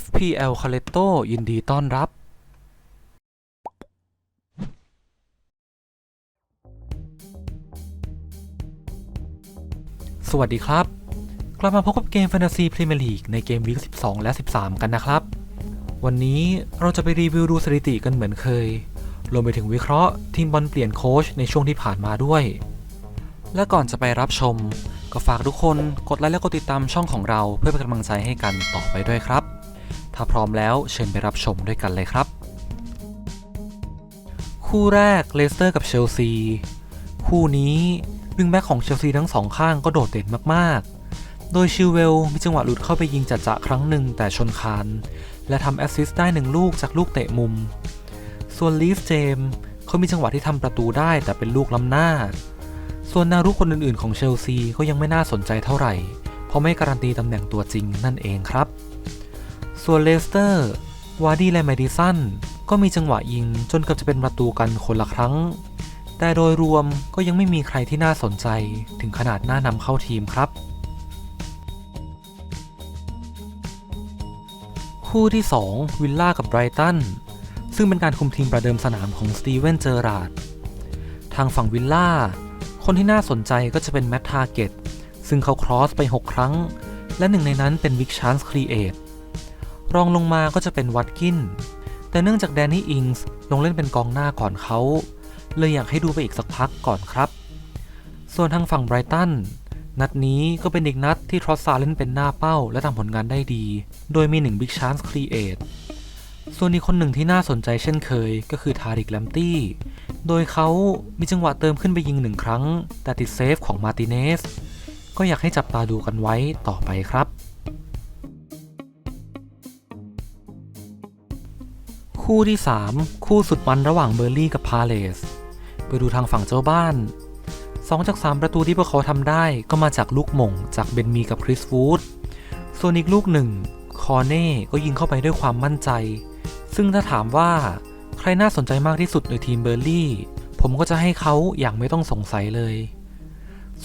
FPL c a l e t t o ยินดีต้อนรับ สวัสดีครับ กลับมาพบกับเกม Fantasy Premier League ในเกมวีค12 และ 13 กันนะครับ วันนี้เราจะไปรีวิวดูสถิติกันเหมือนเคย รวมไปถึงวิเคราะห์ทีมบอลเปลี่ยนโค้ชในช่วงที่ผ่านมาด้วย และก่อนจะไปรับชมก็ฝากทุกคนกดไลค์และกดติดตามช่องของเราเพื่อเป็นกำลังใจให้กันต่อไปด้วยครับ ถ้าพร้อมแล้วเชิญไปรับชมด้วยกันเลยครับ คู่แรกเลสเตอร์กับเชลซี คู่นี้วิงแบ็กของเชลซีทั้งสองข้างก็โดดเด่นมากๆ โดยชิลเวลมีจังหวะหลุดเข้าไปยิงจัดจะครั้งหนึ่งแต่ชนคาน และทำแอสซิสต์ได้หนึ่งลูกจากลูกเตะมุม ส่วนลีฟเจมเขามีจังหวะที่ทำประตูได้แต่เป็นลูกล้ำหน้า ส่วนนวรุคนอื่นๆของเชลซีก็ยังไม่น่าสนใจเท่าไหร่ เพราะไม่การันตีตำแหน่งตัวจริงนั่นเองครับ ส่วนเลสเตอร์ วาร์ดี้และแมดิสันก็มีจังหวะยิงจนเกือบจะเป็นประตูกันคนละครั้ง แต่โดยรวมก็ยังไม่มีใครที่น่าสนใจถึงขนาดน่านำเข้าทีมครับ คู่ที่ 2 วิลล่ากับไบรตัน ซึ่งเป็นการคุมทีมประเดิมสนามของสตีเวนเจอราร์ดทางฝั่งวิลล่าคนที่น่าสนใจก็จะเป็นแมตทาเกตซึ่งเขาครอสไป 6 ครั้ง และหนึ่งในนั้นเป็นวิกชานส์ครีเอท รองลงมาก็จะเป็นวัตกิน แต่เนื่องจากแดนนี่อิงส์ลงเล่นเป็นกองหน้าก่อนเขา เลยอยากให้ดูไปอีกสักพักก่อนครับ ส่วนทางฝั่งไบรตันนัดนี้ก็เป็นอีกนัดที่ทรอสซาเล่นเป็นหน้าเป้าและทำผลงานได้ดี โดยมี1 Big Chance Create ส่วนอีกคนหนึ่งที่น่าสนใจเช่นเคยก็คือทาริกแลมตี้ โดยเขามีจังหวะเติมขึ้นไปยิงหนึ่งครั้ง แต่ติดเซฟของมาร์ติเนส ก็อยากให้จับตาดูกันไว้ต่อไปครับ คู่ที่ 3 คู่สุดมันระหว่างเบอร์ลี่กับพาเลส ไปดูทางฝั่งเจ้าบ้าน 2 จาก 3 ประตูที่พวกเขาทำได้ก็มาจากลูกหม่งจากเบนมีกับคริสวูดส่วนอีกลูกหนึ่ง คอเน่ก็ยิงเข้าไปด้วยความมั่นใจ ซึ่งถ้าถามว่าใครน่าสนใจมากที่สุดในทีมเบอร์ลี่ ผมก็จะให้เขาอย่างไม่ต้องสงสัยเลย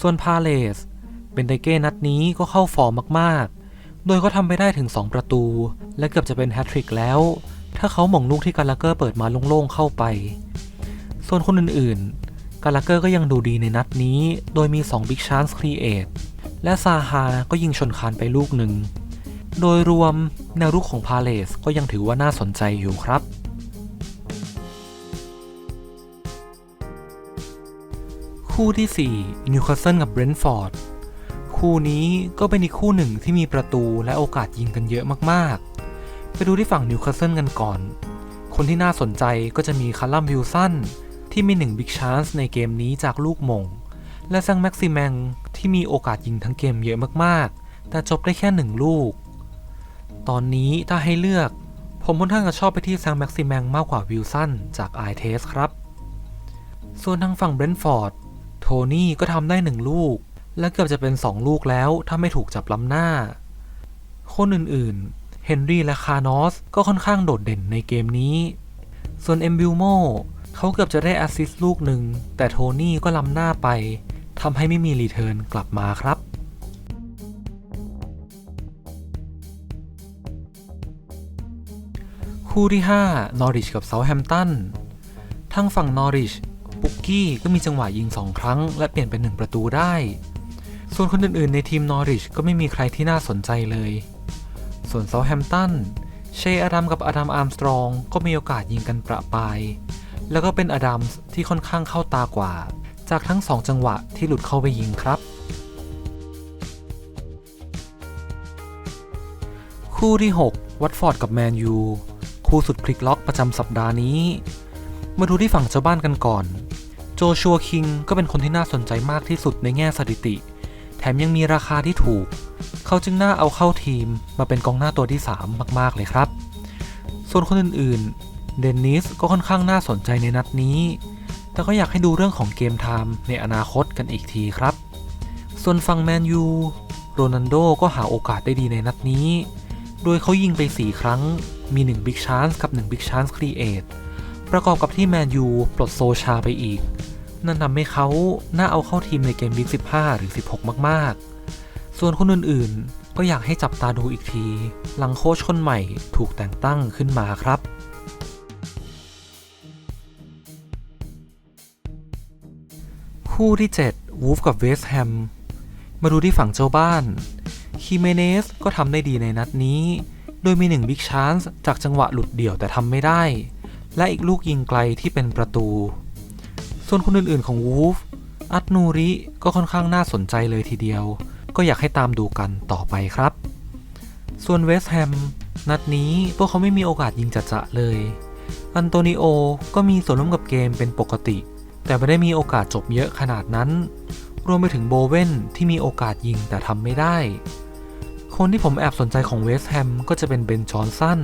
ส่วนพาเลสเบนเดเก้นัดนี้ก็เข้าฟอร์มมาก ๆ โดยเขาทำไปได้ถึง 2 ประตู และเกือบจะเป็นแฮตทริกแล้ว ถ้าเขาหม่งลูกที่กาลาเกอร์เปิดมาโล่งๆเข้าไป ส่วนคนอื่นๆ กาลาเกอร์ก็ยังดูดีในนัดนี้ โดยมี2 Big Chance Create และซาฮาก็ยิงชนคานไปลูกหนึ่ง โดยรวมแนวรุกของพาเลสก็ยังถือว่าน่าสนใจอยู่ครับ คู่ที่ 4 นิวคาสเซิลกับเบรนท์ฟอร์ดคู่นี้ก็เป็นอีกคู่หนึ่งที่มีประตูและโอกาสยิงกันเยอะมากๆ ไปดูที่ฝั่งนิวคาสเซิลกันก่อน คนที่น่าสนใจก็จะมีคาร์ลัมวิลสันที่มี1 Big Chance ในเกมนี้จากลูกมง และซังแม็กซิแมงที่มีโอกาสยิงทั้งเกมเยอะมากๆ แต่จบได้แค่หนึ่งลูก ตอนนี้ถ้าให้เลือก ผมค่อนข้างจะชอบไปที่ซังแม็กซิแมงมากกว่าวิลสันจากไอเทสครับ ส่วนทางฝั่งเบรนท์ฟอร์ดโทนี่ก็ทำได้หนึ่งลูก และเกือบจะเป็น 2 ลูกแล้วถ้าไม่ถูกจับล้ำหน้า คนอื่นๆ เฮนรี่และคาร์นอสก็ค่อนข้างโดดเด่นในเกมนี้ ส่วนเอมบิลโมเขาเกือบจะได้แอสซิสต์ลูกหนึ่ง แต่โทนี่ก็ล้ำหน้าไปทำให้ไม่มีรีเทิร์นกลับมาครับคู่ที่ 5 นอริชกับเซาแฮมตัน ทางฝั่งนอริชปุกกี้ก็มีจังหวะยิง 2 ครั้ง และเปลี่ยนเป็น 1 ประตูได้ ส่วนคนอื่นๆ ในทีมนอริชก็ไม่มีใครที่น่าสนใจเลย ส่วนเซาแฮมตันเชย์อดัมกับอดัมอาร์มสตรองก็มีโอกาสยิงกันประปาย แล้วก็เป็นอดัมที่ค่อนข้างเข้าตากว่า จากทั้ง2จังหวะที่หลุดเข้าไปยิงครับ คู่ที่ 6 วัตฟอร์ดกับแมนยูคู่สุดพลิกล็อกประจำสัปดาห์นี้ มาดูที่ฝั่งเจ้าบ้านกันก่อน โจชัวคิงก็เป็นคนที่น่าสนใจมากที่สุดในแง่สถิติ แถมยังมีราคาที่ถูก เขาจึงน่าเอาเข้าทีมมาเป็นกองหน้าตัวที่ 3 มาก ๆ เลยครับ ส่วนคนอื่นๆ เดนนิสก็ค่อนข้างน่าสนใจในนัดนี้ แต่ก็อยากให้ดูเรื่องของเกมไทม์ในอนาคตกันอีกทีครับ ส่วนฝั่งแมนยู โรนัลโดก็หาโอกาสได้ดีในนัดนี้ โดยเขายิงไป 4 ครั้ง มี1 Big Chance กับ1 Big Chance Create ประกอบกับที่แมนยูปลดโซชาไปอีก นั่นทำให้เขาน่าเอาเข้าทีมในเกมวิก15 หรือ 16 มากๆ ส่วนคนอื่นๆ ก็อยากให้จับตาดูอีกที หลังโค้ชคนใหม่ถูกแต่งตั้งขึ้นมาครับคู่ที่ 7 วูฟกับเวสแฮม มาดูที่ฝั่งเจ้าบ้าน คิเมเนสก็ทำได้ดีในนัดนี้ โดยมีหนึ่งบิ๊กชานส์จากจังหวะหลุดเดี่ยวแต่ทำไม่ได้ และอีกลูกยิงไกลที่เป็นประตู ส่วนคนอื่นๆของวูฟอัตนูริก็ค่อนข้างน่าสนใจเลยทีเดียว ก็อยากให้ตามดูกันต่อไปครับ ส่วนเวสต์แฮมนัดนี้พวกเขาไม่มีโอกาสยิงจัดจะเลย อันโตนิโอก็มีส่วนร่วมกับเกมเป็นปกติ แต่ไม่ได้มีโอกาสจบเยอะขนาดนั้น รวมไปถึงโบเวนที่มีโอกาสยิงแต่ทำไม่ได้ คนที่ผมแอบสนใจของเวสต์แฮมก็จะเป็นเบน จอห์นสัน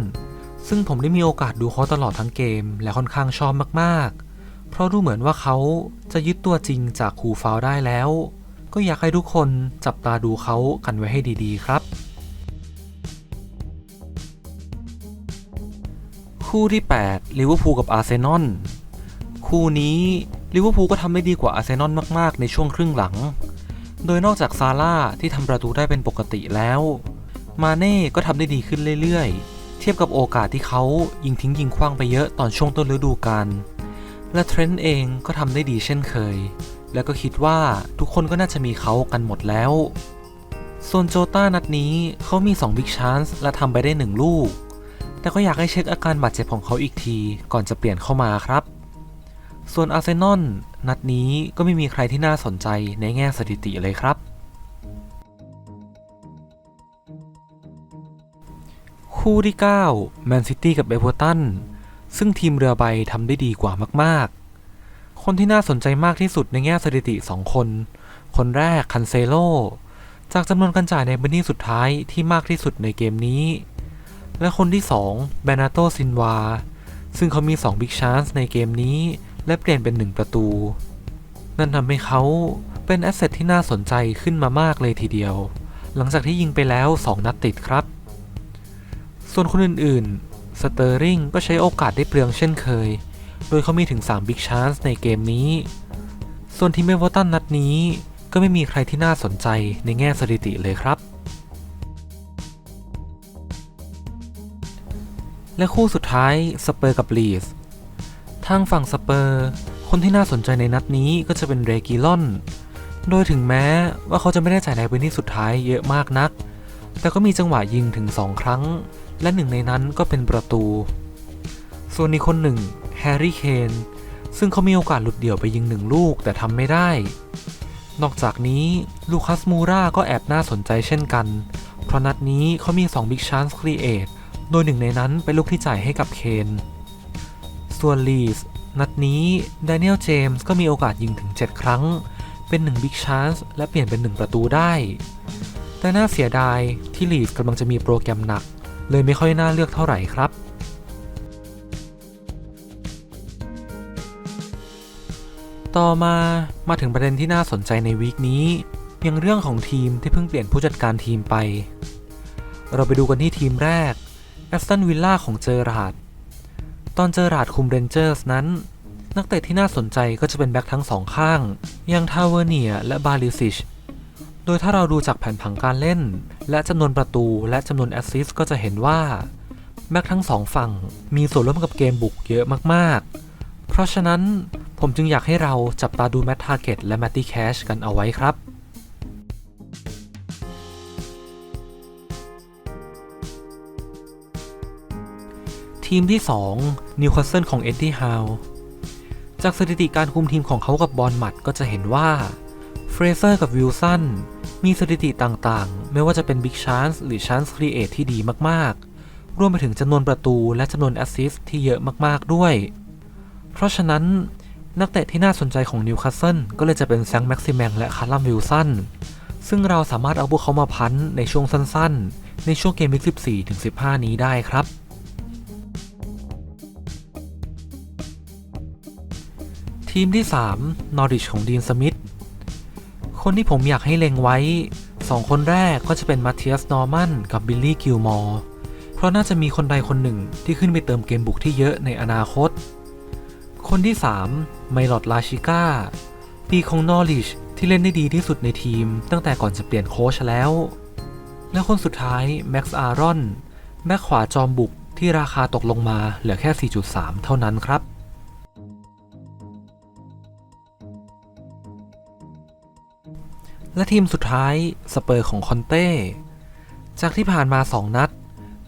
ซึ่งผมได้มีโอกาสดูเขาตลอดทั้งเกมและค่อนข้างชอบมากๆ เพราะดูเหมือนว่าเขาจะยึดตัวจริงจากคูฟาวได้แล้ว ก็อยากให้ทุกคนจับตาดูเขากันไว้ให้ดีๆครับ คู่ที่8ลิเวอร์พูลกับอาร์เซนอลคู่นี้ลิเวอร์พูลก็ทำได้ดีกว่าอาร์เซนอลมากๆ ในช่วงครึ่งหลัง โดยนอกจากซาร่าที่ทำประตูได้เป็นปกติแล้ว มาเน่ก็ทำได้ดีขึ้นเรื่อยๆ เทียบกับโอกาสที่เขายิงทิ้งยิงคว้างไปเยอะตอนช่วงต้นฤดูกาลและเทรนต์เองก็ทำได้ดีเช่นเคย แล้วก็คิดว่าทุกคนก็น่าจะมีเขากันหมดแล้ว ส่วนโจต้านัดนี้เขามี2บิ๊กชานส์และทำไปได้ 1 ลูก แต่ก็อยากให้เช็คอาการบาดเจ็บของเขาอีกที ก่อนจะเปลี่ยนเข้ามาครับ ส่วนอาร์เซนอลนัดนี้ก็ไม่มีใครที่น่าสนใจในแง่สถิติเลยครับ คู่ที่9แมนซิตี้กับเอเวอร์ตันซึ่งทีมเรือใบทำได้ดีกว่ามาก คนที่น่าสนใจมากที่สุดในแง่สถิติ 2 คน คนแรกคันเซโล จากจำนวนการจ่ายในพื้นที่สุดท้ายที่มากที่สุดในเกมนี้ และคนที่2แบนาโตซินวา ซึ่งเขามี2บิ๊กชานส์ในเกมนี้ และเปลี่ยนเป็น 1 ประตู นั่นทำให้เขาเป็นแอสเซทที่น่าสนใจขึ้นมามากเลยทีเดียว หลังจากที่ยิงไปแล้ว 2 นัดติดครับ ส่วนคนอื่นๆสเตอร์ริงก็ใช้โอกาสได้เปลืองเช่นเคย โดยเขามีถึง3บิ๊กชานส์ในเกมนี้ ส่วนทีมเอเวอร์ตันนัดนี้ ก็ไม่มีใครที่น่าสนใจในแง่สถิติเลยครับ และคู่สุดท้ายสเปอร์กับลีสทางฝั่งสเปอร์คนที่น่าสนใจในนัดนี้ก็จะเป็นเรกิลอน โดยถึงแม้ว่าเขาจะไม่ได้จ่ายในพื้นที่สุดท้ายเยอะมากนัก แต่ก็มีจังหวะยิงถึง 2 ครั้ง และหนึ่งในนั้นก็เป็นประตู ส่วนอีกคนหนึ่ง แฮร์รี่เคนซึ่งเขามีโอกาสหลุดเดี่ยวไปยิงหนึ่งลูกแต่ทำไม่ได้ นอกจากนี้ลูคัสมูราก็แอบน่าสนใจเช่นกัน เพราะนัดนี้เขามี2 Big Chance Create โดยหนึ่งในนั้นเป็นลูกที่จ่ายให้กับเคน ส่วนลีสนัดนี้ดเนียลเจมส์ก็มีโอกาสยิงถึง 7 ครั้ง เป็น1 Big Chance และเปลี่ยนเป็น 1 ประตูได้ แต่น่าเสียดายที่ลีสกำลังจะมีโปรแกรมหนัก เลยไม่ค่อยน่าเลือกเท่าไหร่ครับ ต่อมามาถึงประเด็นที่น่าสนใจในวีคนี้ยังเรื่องของทีมที่เพิ่งเปลี่ยนผู้จัดการทีมไป เราไปดูกันที่ทีมแรกแอสตันวิลล่าของเจอราดตอนเจอราดคุมเรนเจอร์สนั้น นักเตะที่น่าสนใจก็จะเป็นแบ็คทั้งสองข้างอย่างทาวเวอร์เนียและบาลิซิชโดยถ้าเราดูจากแผนผังการเล่น และจำนวนประตูและจำนวนแอสซิสต์ก็จะเห็นว่าแบ็คทั้งสองฝั่งมีส่วนร่วมกับเกมบุกเยอะมากๆ เพราะฉะนั้น ผมจึงอยากให้เราจับตาดูแมตทาร์เก็ตและแมตตี้แคชกันเอาไว้ครับทีมที่ 2 นิวคาสเซิลของเอ็ดดี้ฮาวจากสถิติการคุมทีมของเขากับบอลหมัดก็จะเห็นว่า เฟรเซอร์กับวิลสันมีสถิติต่างๆ ไม่ว่าจะเป็นบิ๊กชานส์หรือชานส์ครีเอทที่ดีมากๆ รวมไปถึงจำนวนประตูและจำนวนแอสซิสต์ที่เยอะมากๆด้วย เพราะฉะนั้น นักเตะที่น่าสนใจของนิวคาสเซิลก็เลยจะเป็นแซงแม็กซิแมงและคาร์ลัมวิลสันซึ่งเราสามารถเอาพวกเขามาพันในช่วงสั้นๆ ในช่วงเกมวิก14ถึง15 นี้ได้ครับ ทีมที่ 3 นอริชของดีนสมิธคนที่ผมอยากให้เล็งไว้ 2 คนแรกก็จะเป็นมาเทียสนอร์มันกับบิลลี่กิลมอร์เพราะน่าจะมีคนใดคนหนึ่งที่ขึ้นไปเติมเกมบุกที่เยอะในอนาคต คนที่ 3 ไมลอดลาชิก้าปีของนอริชที่เล่นได้ดีที่สุดในทีม ตั้งแต่ก่อนจะเปลี่ยนโค้ชแล้ว และคนสุดท้ายแม็กซ์อารอนแบ็คขวาจอมบุกที่ราคาตกลงมาเหลือแค่ 4.3 เท่านั้นครับและทีมสุดท้ายสเปอร์ของคอนเต้ จากที่ผ่านมา 2 นัด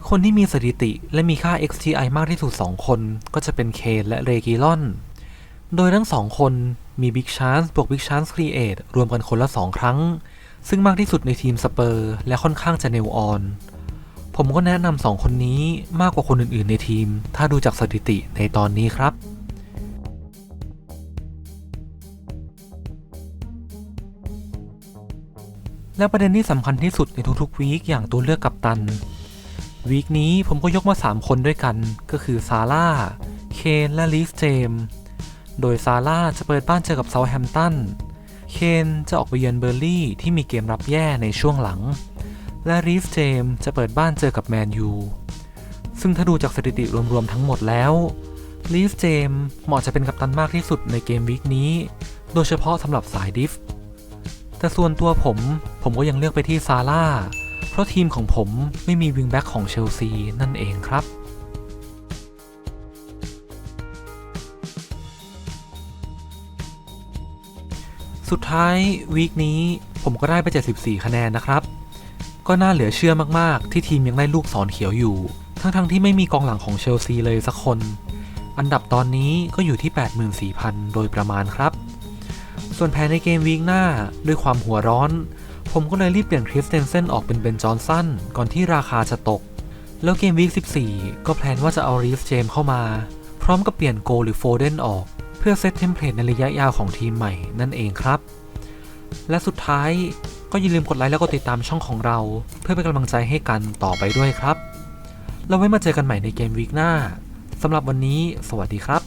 คนที่มีสถิติและมีค่า XGI มากที่สุด 2 คนก็จะเป็นเคนและเรกิลอน โดยทั้งสองคนมี Big Chance บวก Big Chance Create รวมกันคนละ2ครั้ง ซึ่งมากที่สุดในทีมสเปอร์และค่อนข้างจะเนวออน ผมก็แนะนำสองคนนี้มากกว่าคนอื่นๆในทีม ถ้าดูจากสถิติในตอนนี้ครับและประเด็นที่สำคัญที่สุดในทุกๆวีคอย่างตัวเลือกกัปตัน วีคนี้ผมก็ยกมา 3 คนด้วยกัน ก็คือซาร่า เคนและลีสเจมส์ โดยซาร่าจะเปิดบ้านเจอกับเซาแฮมตัน เคนจะออกไปเยือนเบอร์ลี่ที่มีเกมรับแย่ในช่วงหลัง และรีฟเจมจะเปิดบ้านเจอกับแมนยู ซึ่งถ้าดูจากสถิติรวมๆทั้งหมดแล้วรีฟเจมเหมาะจะเป็นกัปตันมากที่สุดในเกมวีคนี้ โดยเฉพาะสำหรับสายดิฟ แต่ส่วนตัวผมผมก็ยังเลือกไปที่ซาร่า เพราะทีมของผมไม่มีวิงแบ็กของเชลซีนั่นเองครับ สุดท้ายวีคนี้ผมก็ได้ไป 74 คะแนนนะครับ ก็น่าเหลือเชื่อมากๆ ที่ทีมยังได้ลูกศรเขียวอยู่ ทั้งๆทที่ไม่มีกองหลังของเชลซีเลยสักคน อันดับตอนนี้ก็อยู่ที่ 84,000 โดยประมาณครับ ส่วนแผนในเกมวีคหน้าด้วยความหัวร้อน ผมก็เลยรีบเปลี่ยนคริสเตนเซนออกเป็นเบนจอนสันก่อนที่ราคาจะตก แล้วเกมวีค14 ก็แพลนว่าจะเอารีฟเจมเข้ามา พร้อมกับเปลี่ยนโกหรือโฟเดนออก เพื่อเซตเทมเพลตในระยะยาวของทีมใหม่นั่นเองครับ และสุดท้ายก็อย่าลืมกดไลค์แล้วก็ติดตามช่องของเรา เพื่อเป็นกำลังใจให้กันต่อไปด้วยครับ เราไว้มาเจอกันใหม่ในเกมวีคหน้าสำหรับวันนี้ สวัสดีครับ